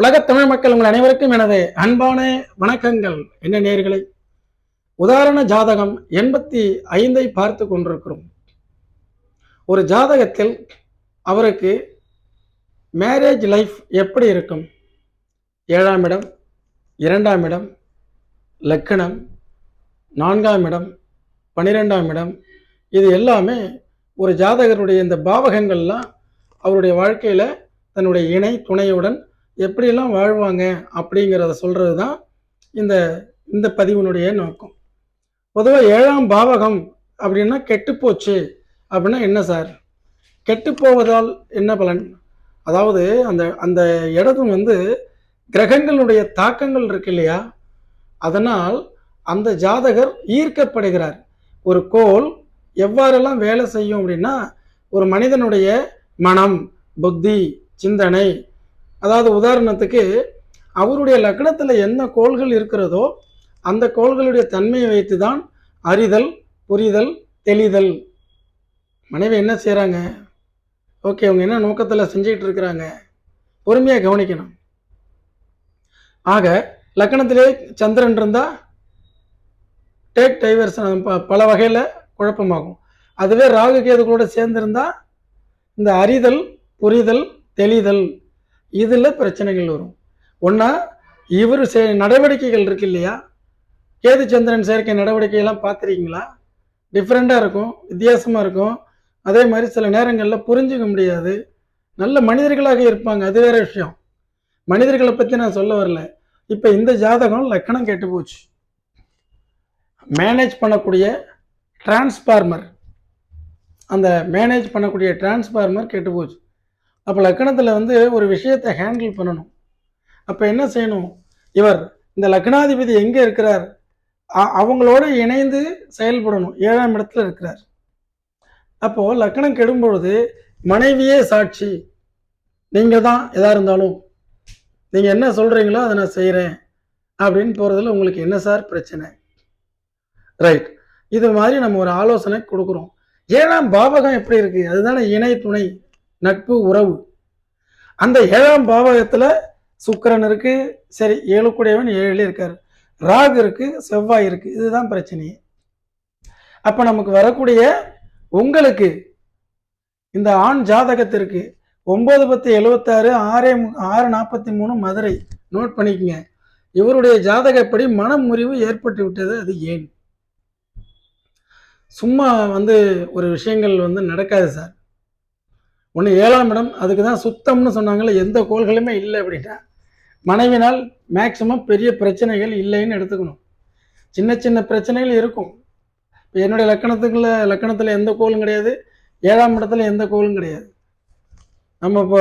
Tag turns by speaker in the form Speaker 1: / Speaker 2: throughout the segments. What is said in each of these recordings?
Speaker 1: உலகத் தமிழ் மக்கள் உங்கள் அனைவருக்கும் எனது அன்பான வணக்கங்கள் என்ன நேர்களை உதாரண ஜாதகம் எண்பத்தி ஐந்தை பார்த்து கொண்டிருக்கிறோம் ஒரு ஜாதகத்தில் அவருக்கு மேரேஜ் லைஃப் எப்படி இருக்கும் ஏழாம் இடம் இரண்டாம் இடம் லக்கணம் நான்காம் இடம் பனிரெண்டாம் இடம் இது எல்லாமே ஒரு ஜாதகருடைய இந்த பாவகங்கள்லாம் அவருடைய வாழ்க்கையில் தன்னுடைய இணை துணையுடன் எப்படியெல்லாம் வாழ்வாங்க அப்படிங்கிறத சொல்கிறது தான் இந்த இந்த பதிவினுடைய நோக்கம் பொதுவாக ஏழாம் பாவகம் அப்படின்னா கெட்டுப்போச்சு அப்படின்னா என்ன சார் கெட்டு போவதால் என்ன பலன் அதாவது அந்த அந்த இடதும் வந்து கிரகங்களுடைய தாக்கங்கள் இருக்கு இல்லையா அதனால் அந்த ஜாதகர் ஈர்க்கப்படுகிறார் ஒரு கோல் எவ்வாறெல்லாம் வேலை செய்யும் அப்படின்னா ஒரு மனிதனுடைய மனம் புத்தி சிந்தனை அதாவது உதாரணத்துக்கு அவருடைய லக்னத்தில் என்ன கோள்கள் இருக்கிறதோ அந்த கோள்களுடைய தன்மையை வைத்து தான் அறிதல் புரிதல் தெளிதல் மனைவி என்ன செய்கிறாங்க ஓகே அவங்க என்ன நோக்கத்தில் செஞ்சுக்கிட்டு இருக்கிறாங்க பொறுமையாக கவனிக்கணும் ஆக லக்கணத்திலே சந்திரன் இருந்தால் டேக் டைவர்ஸ் பல வகையில் குழப்பமாகும் அதுவே ராகு கேதுகளோடு சேர்ந்திருந்தால் இந்த அறிதல் புரிதல் தெளிதல் இதில் பிரச்சனைகள் வரும் ஒன்றா இவர் சே நடவடிக்கைகள் இருக்கு இல்லையா கேது சந்திரன் நடவடிக்கை நடவடிக்கையெல்லாம் பார்த்துருக்கீங்களா டிஃப்ரெண்ட்டாக இருக்கும் வித்தியாசமாக இருக்கும் அதே மாதிரி சில நேரங்களில் புரிஞ்சுக்க முடியாது நல்ல மனிதர்களாக இருப்பாங்க அது வேறு விஷயம் மனிதர்களை பற்றி நான் சொல்ல வரல இப்போ இந்த ஜாதகம் லக்கணம் கெட்டு போச்சு மேனேஜ் பண்ணக்கூடிய டிரான்ஸ்ஃபார்மர் அந்த மேனேஜ் பண்ணக்கூடிய டிரான்ஸ்ஃபார்மர் கெட்டு போச்சு அப்போ லக்கணத்தில் வந்து ஒரு விஷயத்தை ஹேண்டில் பண்ணணும் அப்போ என்ன செய்யணும் இவர் இந்த லக்னாதிபதி எங்கே இருக்கிறார் அவங்களோடு இணைந்து செயல்படணும் ஏழாம் இடத்துல இருக்கிறார் அப்போது லக்கணம் கெடும் பொழுது மனைவியே சாட்சி நீங்கள் தான் எதாக இருந்தாலும் நீங்கள் என்ன சொல்கிறீங்களோ அதை நான் செய்கிறேன் அப்படின்னு போகிறதுல உங்களுக்கு என்ன சார் பிரச்சனை ரைட் இது மாதிரி நம்ம ஒரு ஆலோசனை கொடுக்குறோம் ஏழாம் பாவகம் எப்படி இருக்குது அதுதானே இணை துணை நட்பு உறவு அந்த ஏழாம் பாவகத்தில் சுக்கரன் இருக்குது சரி ஏழு கூடியவன் ஏழில் இருக்கார் ராகு இருக்குது செவ்வாய் இருக்குது இதுதான் பிரச்சனையே அப்போ நமக்கு வரக்கூடிய உங்களுக்கு இந்த ஆண் ஜாதகத்திற்கு ஒன்பது பத்து எழுபத்தாறு ஆறே ஆறு நாற்பத்தி மூணு மதுரை நோட் பண்ணிக்கங்க இவருடைய ஜாதகப்படி முறிவு ஏற்பட்டு விட்டது அது ஏன் சும்மா வந்து ஒரு விஷயங்கள் வந்து நடக்காது சார் ஒன்று ஏழாம் இடம் அதுக்கு தான் சுத்தம்னு சொன்னாங்களே எந்த கோள்களுமே இல்லை அப்படின்னா மனைவினால் மேக்சிமம் பெரிய பிரச்சனைகள் இல்லைன்னு எடுத்துக்கணும் சின்ன சின்ன பிரச்சனைகள் இருக்கும் இப்போ என்னுடைய லக்கணத்துக்குள்ள லக்கணத்தில் எந்த கோலும் கிடையாது ஏழாம் இடத்துல எந்த கோலும் கிடையாது நம்ம இப்போ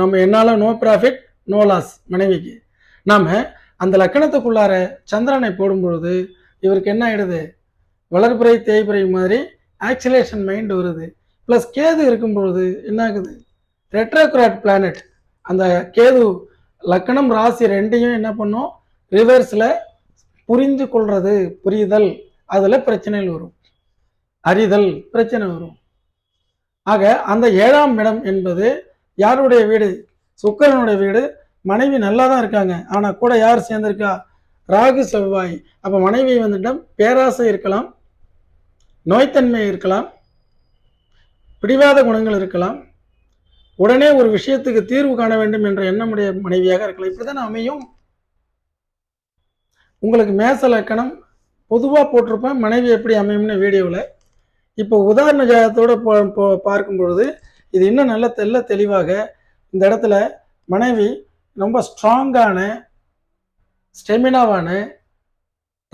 Speaker 1: நம்ம என்னால் நோ ப்ராஃபிட் நோ லாஸ் மனைவிக்கு நாம் அந்த லக்கணத்துக்குள்ளார சந்திரனை போடும்பொழுது இவருக்கு என்ன ஆகிடுது வளர்ப்புறை தேய்பிறை மாதிரி ஆக்சிலேஷன் மைண்ட் வருது ப்ளஸ் கேது இருக்கும் பொழுது என்ன ஆகுது ரெட்ரோக்ராட் பிளானட் அந்த கேது லக்கணம் ராசி ரெண்டையும் என்ன பண்ணும் ரிவர்ஸில் புரிந்து கொள்வது புரிதல் அதில் பிரச்சனைகள் வரும் அறிதல் பிரச்சனை வரும் ஆக அந்த ஏழாம் இடம் என்பது யாருடைய வீடு சுக்கரனுடைய வீடு மனைவி நல்லா தான் இருக்காங்க ஆனால் கூட யார் சேர்ந்திருக்கா ராகு செவ்வாய் அப்போ மனைவி வந்துட்டம் பேராசை இருக்கலாம் நோய்த்தன்மை இருக்கலாம் பிடிவாத குணங்கள் இருக்கலாம் உடனே ஒரு விஷயத்துக்கு தீர்வு காண வேண்டும் என்ற எண்ணமுடைய மனைவியாக இருக்கலாம் இப்படிதான் அமையும் உங்களுக்கு மேச லக்கணம் பொதுவாக போட்டிருப்பேன் மனைவி எப்படி அமையும்னு வீடியோவில் இப்போ உதாரண ஜாதத்தோடு பார்க்கும் பொழுது இது இன்னும் நல்ல தெல்ல தெளிவாக இந்த இடத்துல மனைவி ரொம்ப ஸ்ட்ராங்கான ஸ்டெமினாவான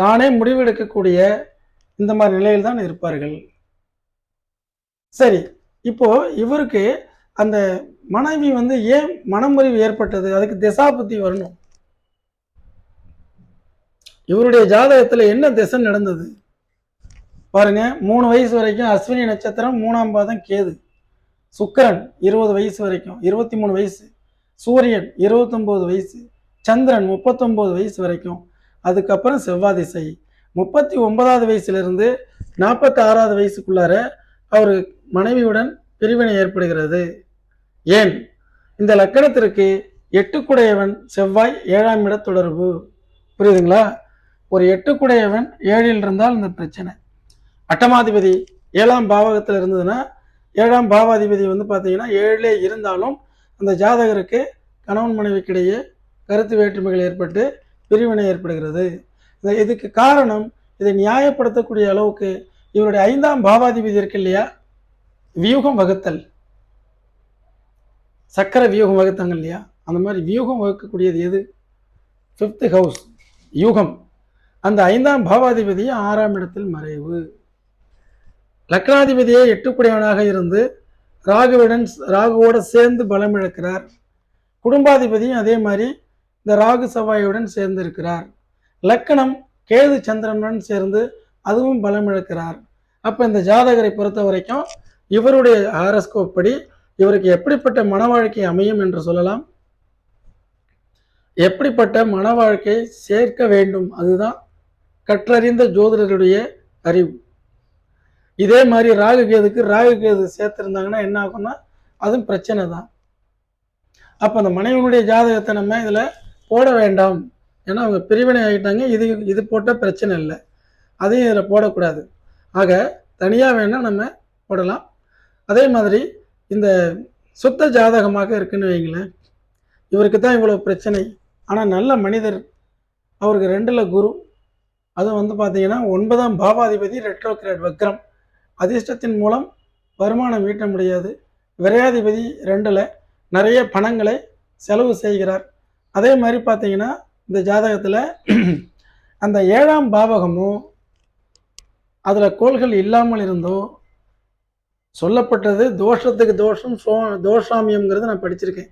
Speaker 1: தானே முடிவெடுக்கக்கூடிய இந்த மாதிரி நிலையில் தான் இருப்பார்கள் சரி இப்போது இவருக்கு அந்த மனைவி வந்து ஏன் மனமுறிவு ஏற்பட்டது அதுக்கு திசாபுத்தி வரணும் இவருடைய ஜாதகத்தில் என்ன திசை நடந்தது பாருங்க மூணு வயசு வரைக்கும் அஸ்வினி நட்சத்திரம் மூணாம் பாதம் கேது சுக்கரன் இருபது வயசு வரைக்கும் இருபத்தி மூணு வயசு சூரியன் இருபத்தொம்போது வயசு சந்திரன் முப்பத்தொம்போது வயசு வரைக்கும் அதுக்கப்புறம் செவ்வாதிசை முப்பத்தி ஒன்பதாவது வயசுலேருந்து நாற்பத்தி ஆறாவது வயசுக்குள்ளார அவர் மனைவியுடன் பிரிவினை ஏற்படுகிறது ஏன் இந்த லக்கணத்திற்கு எட்டுக்குடையவன் செவ்வாய் ஏழாம் இட தொடர்பு புரியுதுங்களா ஒரு எட்டுக்குடையவன் ஏழில் இருந்தால் இந்த பிரச்சனை அட்டமாதிபதி ஏழாம் பாவகத்தில் இருந்ததுன்னா ஏழாம் பாவாதிபதி வந்து பார்த்தீங்கன்னா ஏழிலே இருந்தாலும் அந்த ஜாதகருக்கு கணவன் மனைவிக்கிடையே கருத்து வேற்றுமைகள் ஏற்பட்டு பிரிவினை ஏற்படுகிறது இதுக்கு காரணம் இதை நியாயப்படுத்தக்கூடிய அளவுக்கு இவருடைய ஐந்தாம் பாவாதிபதி இருக்கு இல்லையா வியூகம் வகுத்தல் சக்கர வியூகம் வகுத்தாங்க இல்லையா அந்த மாதிரி வியூகம் வகுக்கக்கூடியது எது ஃபிஃப்த் ஹவுஸ் யூகம் அந்த ஐந்தாம் பாவாதிபதியும் ஆறாம் இடத்தில் மறைவு லக்னாதிபதியே எட்டுக்குடையவனாக இருந்து ராகுவுடன் ராகுவோட சேர்ந்து பலம் இழக்கிறார் குடும்பாதிபதியும் அதே மாதிரி இந்த ராகு செவ்வாயுடன் சேர்ந்து இருக்கிறார் லக்கணம் கேது சந்திரனுடன் சேர்ந்து அதுவும் பலம் இழக்கிறார் அப்போ இந்த ஜாதகரை பொறுத்த வரைக்கும் இவருடைய ஹாரஸ்கோப் படி இவருக்கு எப்படிப்பட்ட மன வாழ்க்கை அமையும் என்று சொல்லலாம் எப்படிப்பட்ட மன வாழ்க்கை சேர்க்க வேண்டும் அதுதான் கற்றறிந்த ஜோதிடருடைய அறிவு இதே மாதிரி ராகு கேதுக்கு ராகு கேது சேர்த்துருந்தாங்கன்னா என்ன ஆகும்னா அதுவும் பிரச்சனை தான் அப்போ அந்த மனைவியுடைய ஜாதகத்தை நம்ம இதில் போட வேண்டாம் ஏன்னா அவங்க பிரிவினை ஆகிட்டாங்க இது இது போட்டால் பிரச்சனை இல்லை அதையும் இதில் போடக்கூடாது ஆக தனியாக வேணால் நம்ம போடலாம் அதே மாதிரி இந்த சுத்த ஜாதகமாக இருக்குன்னு வைங்களேன் இவருக்கு தான் இவ்வளோ பிரச்சனை ஆனால் நல்ல மனிதர் அவருக்கு ரெண்டில் குரு அதுவும் வந்து பார்த்தீங்கன்னா ஒன்பதாம் பாவாதிபதி ரெட்ரோகிரேட் வக்ரம் அதிர்ஷ்டத்தின் மூலம் வருமானம் ஈட்ட முடியாது விரையாதிபதி ரெண்டில் நிறைய பணங்களை செலவு செய்கிறார் அதே மாதிரி பார்த்தீங்கன்னா இந்த ஜாதகத்தில் அந்த ஏழாம் பாவகமும் அதில் கோள்கள் இல்லாமல் இருந்தோ சொல்லப்பட்டது தோஷத்துக்கு தோஷம் சோ தோஷாமியம்ங்கிறது நான் படிச்சிருக்கேன்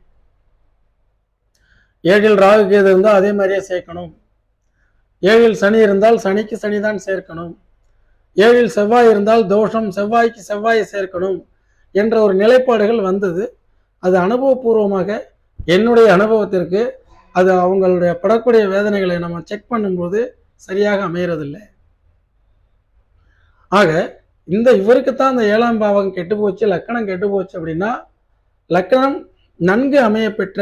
Speaker 1: ஏழில் ராகு கேது இருந்தால் அதே மாதிரியே சேர்க்கணும் ஏழில் சனி இருந்தால் சனிக்கு சனி தான் சேர்க்கணும் ஏழில் செவ்வாய் இருந்தால் தோஷம் செவ்வாய்க்கு செவ்வாயை சேர்க்கணும் என்ற ஒரு நிலைப்பாடுகள் வந்தது அது அனுபவபூர்வமாக என்னுடைய அனுபவத்திற்கு அது அவங்களுடைய படக்கூடிய வேதனைகளை நம்ம செக் பண்ணும்போது சரியாக அமையறதில்லை ஆக இந்த இவருக்கு தான் அந்த ஏழாம் பாவம் கெட்டு போச்சு லக்கணம் கெட்டு போச்சு அப்படின்னா லக்கணம் நன்கு அமைய பெற்ற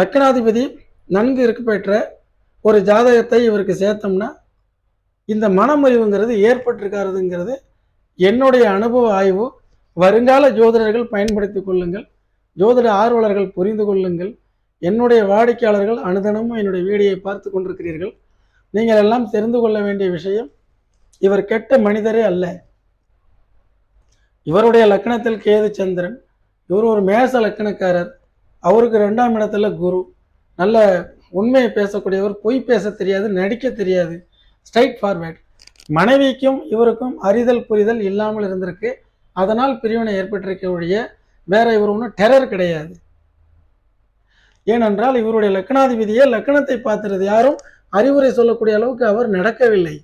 Speaker 1: லக்கணாதிபதி நன்கு இருக்க பெற்ற ஒரு ஜாதகத்தை இவருக்கு சேர்த்தோம்னா இந்த மனமறிவுங்கிறது ஏற்பட்டிருக்காருங்கிறது என்னுடைய அனுபவ ஆய்வு வருங்கால ஜோதிடர்கள் பயன்படுத்தி கொள்ளுங்கள் ஜோதிட ஆர்வலர்கள் புரிந்து கொள்ளுங்கள் என்னுடைய வாடிக்கையாளர்கள் அனுதனமும் என்னுடைய வீடியோ பார்த்து கொண்டிருக்கிறீர்கள் நீங்கள் எல்லாம் தெரிந்து கொள்ள வேண்டிய விஷயம் இவர் கெட்ட மனிதரே அல்ல இவருடைய லக்கணத்தில் கேது சந்திரன் இவர் ஒரு மேச லக்கணக்காரர் அவருக்கு ரெண்டாம் இடத்துல குரு நல்ல உண்மையை பேசக்கூடியவர் பொய் பேச தெரியாது நடிக்க தெரியாது ஸ்ட்ரைட் ஃபார்வேர்ட் மனைவிக்கும் இவருக்கும் அறிதல் புரிதல் இல்லாமல் இருந்திருக்கு அதனால் பிரிவினை ஏற்பட்டிருக்க ஒழிய வேற இவர் ஒன்றும் டெரர் கிடையாது ஏனென்றால் இவருடைய லக்கணாதிபதியே லக்கணத்தை பார்த்துறது யாரும் அறிவுரை சொல்லக்கூடிய அளவுக்கு அவர் நடக்கவில்லை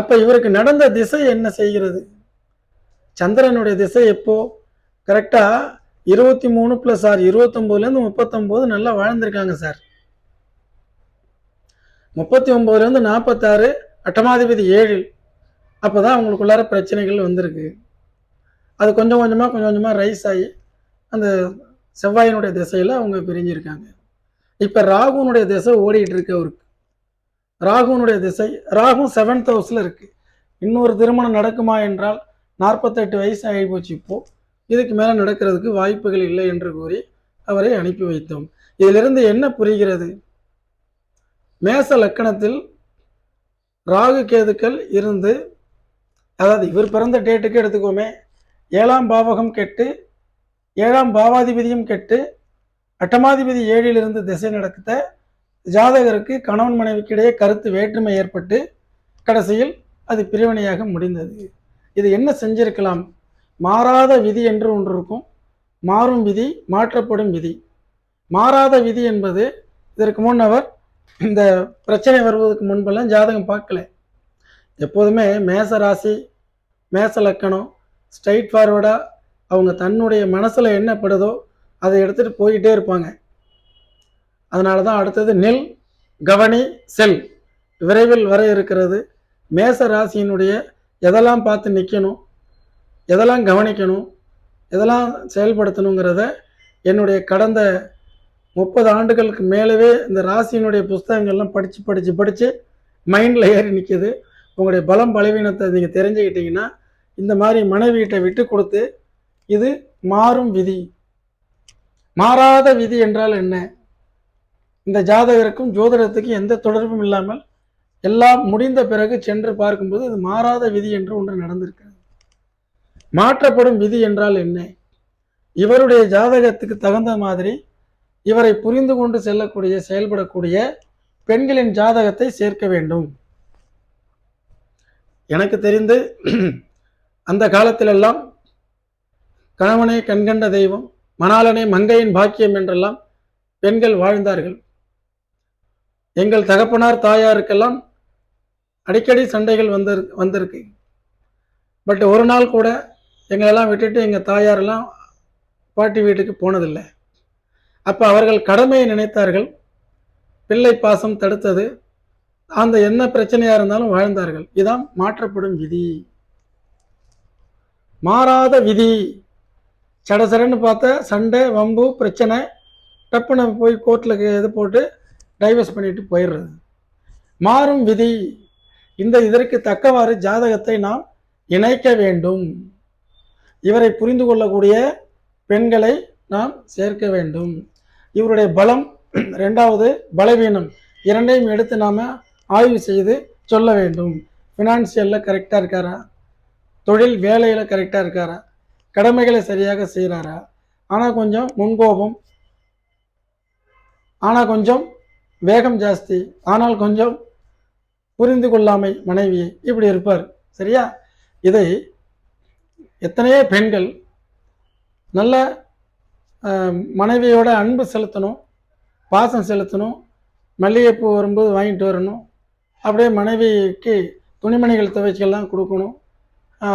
Speaker 1: அப்போ இவருக்கு நடந்த திசை என்ன செய்கிறது சந்திரனுடைய திசை எப்போ கரெக்டாக இருபத்தி மூணு ப்ளஸ் ஆர் இருபத்தொம்போதுலேருந்து முப்பத்தொம்போது நல்லா வாழ்ந்திருக்காங்க சார் முப்பத்தி ஒம்போதுலேருந்து நாற்பத்தாறு அட்டமாதிபதி ஏழு அப்போதான் அவங்களுக்குள்ளார பிரச்சனைகள் வந்திருக்கு அது கொஞ்சம் கொஞ்சமாக கொஞ்சம் கொஞ்சமாக ரைஸ் ஆகி அந்த செவ்வாயினுடைய திசையில் அவங்க பிரிஞ்சிருக்காங்க இப்போ ராகுனுடைய திசை ஓடிட்டு இருக்க ஒரு ராகுனுடைய திசை ராகு செவன்த் ஹவுஸில் இருக்குது இன்னொரு திருமணம் நடக்குமா என்றால் நாற்பத்தெட்டு வயசு ஆகிப்போச்சு இப்போது இதுக்கு மேலே நடக்கிறதுக்கு வாய்ப்புகள் இல்லை என்று கூறி அவரை அனுப்பி வைத்தோம் இதிலிருந்து என்ன புரிகிறது மேச லக்கணத்தில் ராகு கேதுக்கள் இருந்து அதாவது இவர் பிறந்த டேட்டுக்கு எடுத்துக்கோமே ஏழாம் பாவகம் கெட்டு ஏழாம் பாவாதிபதியும் கெட்டு அட்டமாதிபதி ஏழிலிருந்து திசை நடக்கத்தை ஜாதகருக்கு கணவன் மனைவிக்கிடையே கருத்து வேற்றுமை ஏற்பட்டு கடைசியில் அது பிரிவினையாக முடிந்தது இது என்ன செஞ்சிருக்கலாம் மாறாத விதி என்று ஒன்று இருக்கும் மாறும் விதி மாற்றப்படும் விதி மாறாத விதி என்பது இதற்கு முன் அவர் இந்த பிரச்சனை வருவதற்கு முன்பெல்லாம் ஜாதகம் பார்க்கல எப்போதுமே மேச ராசி மேச லக்கணம் ஸ்ட்ரைட் ஃபார்வர்டாக அவங்க தன்னுடைய மனசில் என்னப்படுதோ அதை எடுத்துகிட்டு போய்கிட்டே இருப்பாங்க அதனால தான் அடுத்தது நில் கவனி செல் விரைவில் வர இருக்கிறது மேச ராசியினுடைய எதெல்லாம் பார்த்து நிற்கணும் எதெல்லாம் கவனிக்கணும் எதெல்லாம் செயல்படுத்தணுங்கிறத என்னுடைய கடந்த முப்பது ஆண்டுகளுக்கு மேலவே இந்த ராசியினுடைய புஸ்தகங்கள்லாம் படித்து படித்து படித்து மைண்டில் ஏறி நிற்கிது உங்களுடைய பலம் பலவீனத்தை நீங்கள் தெரிஞ்சுக்கிட்டிங்கன்னா இந்த மாதிரி மனைவியிட்ட விட்டு கொடுத்து இது மாறும் விதி மாறாத விதி என்றால் என்ன இந்த ஜாதகருக்கும் ஜோதிடத்துக்கும் எந்த தொடர்பும் இல்லாமல் எல்லாம் முடிந்த பிறகு சென்று பார்க்கும்போது அது மாறாத விதி என்று ஒன்று நடந்திருக்கிறது மாற்றப்படும் விதி என்றால் என்ன இவருடைய ஜாதகத்துக்கு தகுந்த மாதிரி இவரை புரிந்து கொண்டு செல்லக்கூடிய செயல்படக்கூடிய பெண்களின் ஜாதகத்தை சேர்க்க வேண்டும் எனக்கு தெரிந்து அந்த காலத்திலெல்லாம் கணவனே கண்கண்ட தெய்வம் மணாலனே மங்கையின் பாக்கியம் என்றெல்லாம் பெண்கள் வாழ்ந்தார்கள் எங்கள் தகப்பனார் தாயாருக்கெல்லாம் அடிக்கடி சண்டைகள் வந்து வந்திருக்கு பட் ஒரு நாள் கூட எங்களெல்லாம் விட்டுட்டு எங்கள் தாயாரெல்லாம் பாட்டி வீட்டுக்கு போனதில்லை அப்போ அவர்கள் கடமையை நினைத்தார்கள் பிள்ளை பாசம் தடுத்தது அந்த என்ன பிரச்சனையாக இருந்தாலும் வாழ்ந்தார்கள் இதான் மாற்றப்படும் விதி மாறாத விதி சடசடன்னு பார்த்தா சண்டை வம்பு பிரச்சனை டப்புன்னு போய் கோர்ட்டில் இது போட்டு டைவர்ஸ் பண்ணிட்டு போயிடுறது மாறும் விதி இந்த இதற்கு தக்கவாறு ஜாதகத்தை நாம் இணைக்க வேண்டும் இவரை புரிந்து கொள்ளக்கூடிய பெண்களை நாம் சேர்க்க வேண்டும் இவருடைய பலம் ரெண்டாவது பலவீனம் இரண்டையும் எடுத்து நாம் ஆய்வு செய்து சொல்ல வேண்டும் ஃபினான்சியலில் கரெக்டாக இருக்காரா தொழில் வேலையில் கரெக்டாக இருக்காரா கடமைகளை சரியாக செய்கிறாரா ஆனால் கொஞ்சம் முன்கோபம் ஆனால் கொஞ்சம் வேகம் ஜாஸ்தி ஆனால் கொஞ்சம் புரிந்து கொள்ளாமை மனைவி இப்படி இருப்பார் சரியா இதை எத்தனையோ பெண்கள் நல்ல மனைவியோட அன்பு செலுத்தணும் பாசம் செலுத்தணும் மல்லிகைப்பூ வரும்போது வாங்கிட்டு வரணும் அப்படியே மனைவிக்கு துணிமணிகள் துவைச்செல்லாம் கொடுக்கணும்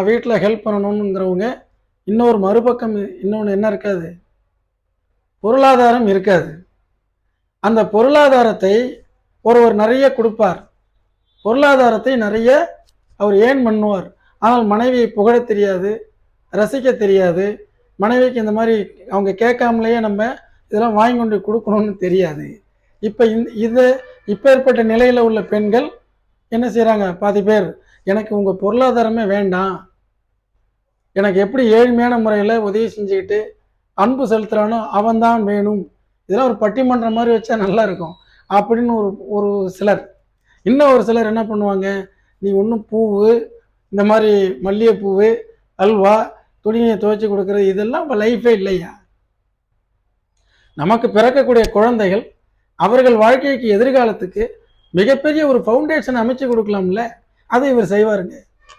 Speaker 1: வீட்டில் ஹெல்ப் பண்ணணுங்கிறவங்க இன்னொரு மறுபக்கம் இன்னொன்று என்ன இருக்காது பொருளாதாரம் இருக்காது அந்த பொருளாதாரத்தை ஒருவர் நிறைய கொடுப்பார் பொருளாதாரத்தை நிறைய அவர் ஏன் பண்ணுவார் ஆனால் மனைவியை புகழ தெரியாது ரசிக்க தெரியாது மனைவிக்கு இந்த மாதிரி அவங்க கேட்காமலேயே நம்ம இதெல்லாம் வாங்கி கொண்டு கொடுக்கணும்னு தெரியாது இப்போ இந்த இது இப்போ ஏற்பட்ட நிலையில் உள்ள பெண்கள் என்ன செய்கிறாங்க பாதி பேர் எனக்கு உங்கள் பொருளாதாரமே வேண்டாம் எனக்கு எப்படி ஏழ்மையான முறையில் உதவி செஞ்சுக்கிட்டு அன்பு செலுத்துகிறானோ அவன்தான் வேணும் இதெல்லாம் ஒரு பட்டிமன்றம் மாதிரி வச்சா நல்லா இருக்கும் அப்படின்னு ஒரு ஒரு சிலர் இன்னும் ஒரு சிலர் என்ன பண்ணுவாங்க நீ ஒன்றும் பூவு இந்த மாதிரி மல்லிகைப்பூவு அல்வா துணியை துவைச்சி கொடுக்குறது இதெல்லாம் இப்போ லைஃபே இல்லையா நமக்கு பிறக்கக்கூடிய குழந்தைகள் அவர்கள் வாழ்க்கைக்கு எதிர்காலத்துக்கு மிகப்பெரிய ஒரு ஃபவுண்டேஷன் அமைச்சு கொடுக்கலாம்ல அதை இவர் செய்வாருங்க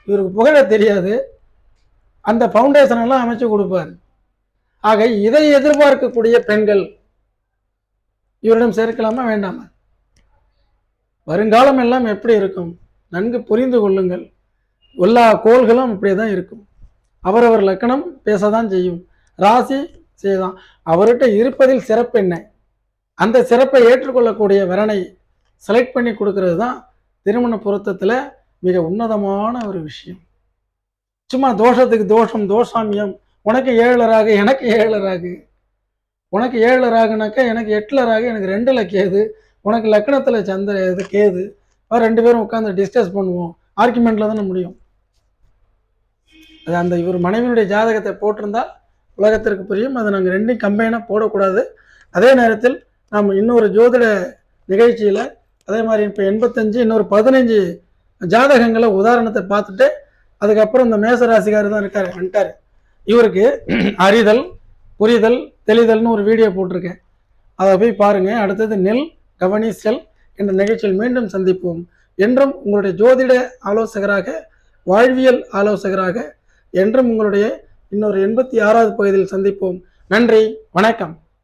Speaker 1: இவருக்கு புகழ தெரியாது அந்த ஃபவுண்டேஷன் எல்லாம் அமைச்சு கொடுப்பாரு ஆக இதை எதிர்பார்க்கக்கூடிய பெண்கள் இவரிடம் சேர்க்கலாமா வேண்டாமா வருங்காலம் எல்லாம் எப்படி இருக்கும் நன்கு புரிந்து கொள்ளுங்கள் எல்லா கோள்களும் இப்படி தான் இருக்கும் அவரவர் லக்கணம் பேச தான் செய்யும் ராசி செய்யலாம் அவர்கிட்ட இருப்பதில் சிறப்பு என்ன அந்த சிறப்பை ஏற்றுக்கொள்ளக்கூடிய வரனை செலக்ட் பண்ணி கொடுக்கறது தான் திருமண பொருத்தத்தில் மிக உன்னதமான ஒரு விஷயம் சும்மா தோஷத்துக்கு தோஷம் தோஷாமியம் உனக்கு ஏழராகு எனக்கு ஏழராகு உனக்கு ஏழில் ராகுனாக்கா எனக்கு எட்டில் ராகு எனக்கு ரெண்டில் கேது உனக்கு லக்னத்தில் சந்திர இது கேது ரெண்டு பேரும் உட்காந்து டிஸ்கஸ் பண்ணுவோம் ஆர்குமெண்ட்டில் தானே முடியும் அது அந்த இவர் மனைவியுடைய ஜாதகத்தை போட்டிருந்தா உலகத்திற்கு புரியும் அதை நாங்கள் ரெண்டையும் கம்பைனாக போடக்கூடாது அதே நேரத்தில் நாம் இன்னொரு ஜோதிட நிகழ்ச்சியில் அதே மாதிரி இப்போ எண்பத்தஞ்சு இன்னொரு பதினஞ்சு ஜாதகங்களை உதாரணத்தை பார்த்துட்டு அதுக்கப்புறம் இந்த மேசராசிக்காரர் தான் இருக்கார் வந்துட்டார் இவருக்கு அறிதல் புரிதல் தெளிதல்னு ஒரு வீடியோ போட்டிருக்கேன் அதை போய் பாருங்கள் அடுத்தது நெல் கவனி செல் என்ற நிகழ்ச்சியில் மீண்டும் சந்திப்போம் என்றும் உங்களுடைய ஜோதிட ஆலோசகராக வாழ்வியல் ஆலோசகராக என்றும் உங்களுடைய இன்னொரு எண்பத்தி ஆறாவது பகுதியில் சந்திப்போம் நன்றி வணக்கம்